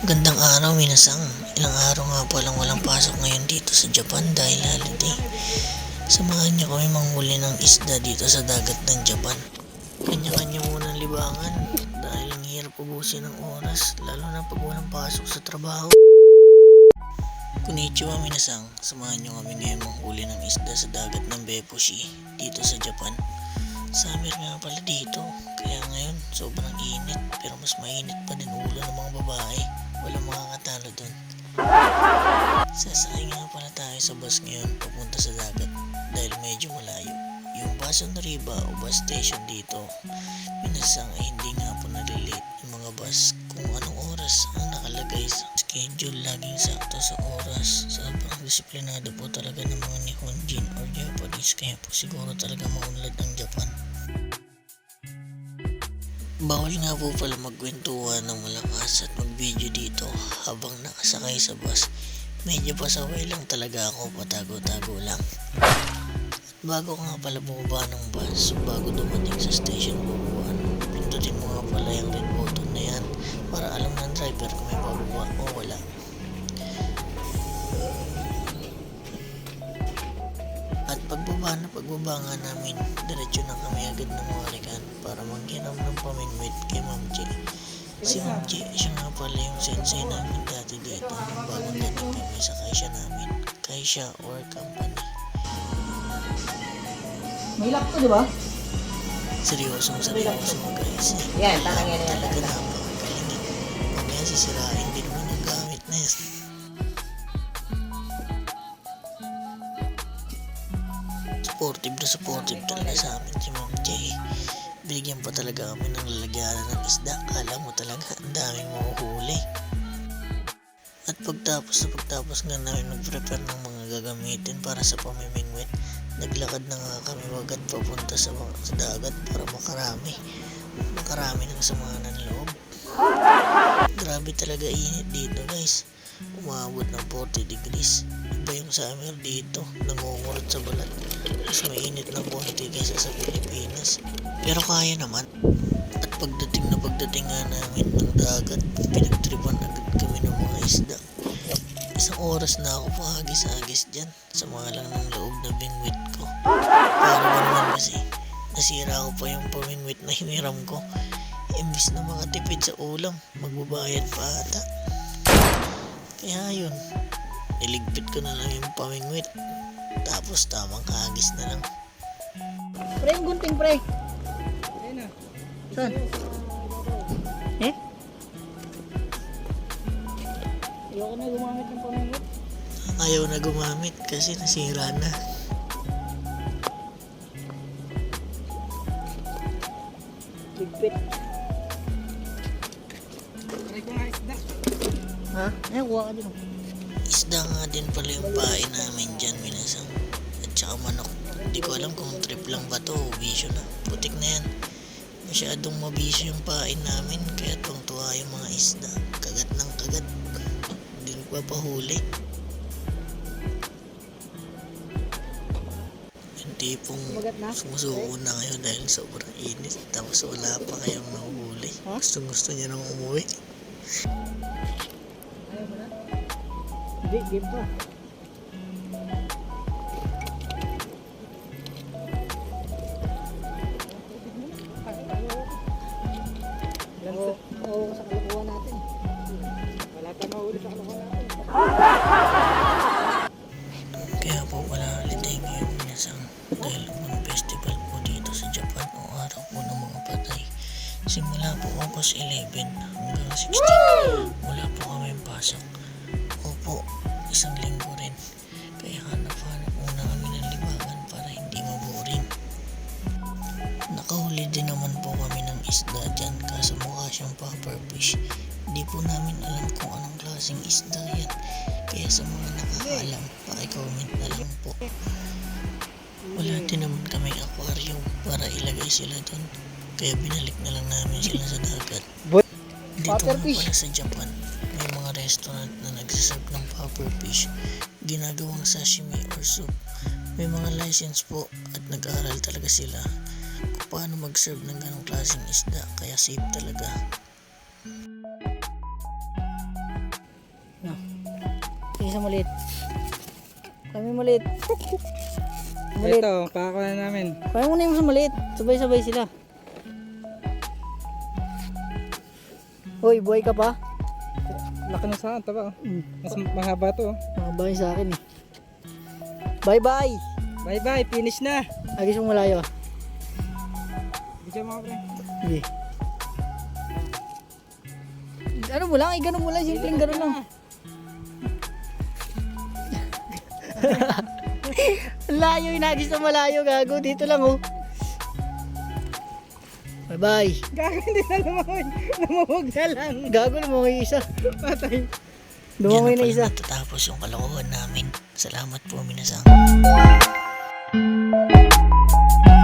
Gandang araw, minasang. Ilang araw nga palang walang pasok ngayon dito sa Japan dahil holiday. Samahan niyo kami manghuli ng isda dito sa dagat ng Japan. Kanya-kanya muna ang libangan dahil ang hirap ubusin ng oras lalo na pag walang pasok sa trabaho. Konnichiwa minasang, samahan niyo kami ngayon manghuli ng isda sa dagat ng Beppushi dito sa Japan. Summer nga pala dito, kaya ngayon sobrang init pero mas mainit pa din ulo ng mga babae. Walang makakatalo dun. Sasakay nga pala tayo sa bus ngayon papunta sa dagat dahil medyo malayo. Yung Bason Riba o bus station dito, minasang ay hindi nga po nalilate yung mga bus kung anong oras ang nakalagay sa schedule laging sakto sa oras. Sobrang disiplinado po talaga ng mga Nihonjin or Japanese kaya po siguro talaga maunlad ang Japan. Bawal nga po pala magkwentuhan ng malakas at mag-video dito habang nakasakay sa bus. Medyo pasaway lang talaga ako, patago-tago lang. At bago nga pala bumaba ng bus, bago dumating sa station bubuan, pindutin mo nga pala yung red button na yan para alam ng driver kung may bababa o wala. Pagbaba na pagbaba nga namin, diretso na kami agad ng Warikan para manghiram ng pamingwit kay Ma'am J. Si Ma'am J, siya nga pala yung sensei namin dati dito nung bagong dating kami sa kaisya namin. Kaisya or company. May lock to, di ba? Seryosong seryoso guys. Yan, tanang yan yan. Talaga napakagaling. Mamaya sisirain din mo ng gamit na Supportive na supportive talaga sa amin si Ma'am Jay. Binigyan pa talaga kami ng lalagyanan ng isda. Kala mo talaga ang daming mahuhuli. At pagtapos na pagtapos nga namin mag-prepare ng mga gagamitin para sa pamimingwit, naglakad na nga kami agad papunta sa, sa dagat para makarami. Makarami ng samahan ng loob. Grabe talaga init dito guys. Umabot ng 40 degrees. Iba yung summer dito. Nangungurot sa balat. Mas mainit ng konti kaysa sa Pilipinas. Pero kaya naman. At pagdating na pagdating nga namin ng dagat, pinagtripan agad kami ng mga isda. Isang oras na ako pahagis-agis dyan sa mga lang ng loob na bingwit ko. Para ba naman kasi, nasira ko pa yung pamingwit na hiniram ko. Imbis na mga tipid sa ulam, magbabayad pa ata. Kaya yun, niligpit ko na lang yung pamingwit. Tapos tamang kahagis na lang. Pre, yung gunting, pre. Saan? Eh? Ayoko na gumamit ng pamingit. Ayaw na gumamit kasi nasira na. Ligpit. Ha? Eh, kuha ka din. oh. Isda nga din pala yung pain namin dyan, minasang. At saka manok. Hindi ko alam kung trip lang ba to o bisyo na. Putik na yan. Masyadong mabisyo yung pain namin, kaya tuwang-tuwa yung mga isda. Kagat ng kagat. Hindi nagpapahuli. Yung tipong sumusuko na kayo dahil sobrang init. Tapos wala pa kayong nahuhuli. Gustong gusto niya nang umuwi. Hindi, game pa. Oo, oo, sa kalokohan natin. Wala pa mahuli sa kalokohan natin. Kaya po wala holiday ngayon minasang dahil mga festival po dito sa Japan o araw po ng mga patay. Simula po August 11 hanggang 16, wala po kami pasok. Opo, isang linggo rin. Kaya hanap-hanap muna kami ng libangan para hindi maboring. Nakahuli din naman po kami ng isda dyan kaso mukha siyang pufferfish. Hindi po namin alam kung anong klaseng isda yan. Kaya sa mga nakakaalam, pakicomment na lang po. Wala din naman kami aquarium para ilagay sila doon. Kaya binalik na lang namin sila sa dagat. Dito nga pala sa Japan, restaurant na nagsaserve ng pufferfish, ginagawang sashimi or soup. May mga license po at nag-aaral talaga sila kung paano mag-serve ng ganong klaseng isda kaya safe talaga. Agis sa maliit. Kami maliit. Maliit. Ito, pakakuha na namin. Kaya mo na yung sa maliit. Sabay-sabay sila. Hoy, buhay ka pa? Laki na sa taba. oh. Hmm. Mas mahaba to. oh. Mga bahay sa akin eh. Bye-bye! Bye bye, finish na. Agis mo malayo ah. Video mga pre. Sige. Ano mo lang, igano mo lang, simpleng gano'n lang. Ang layo, inagis na malayo, gago. Dito lang, oh. Bye-bye. Gago hindi na lumangoy. Namumog na lang. Gago lumangoy isa. Patay. Lumangoy na, isa. Natatapos yung kalokohan namin. Salamat po, Minasang. Thank you.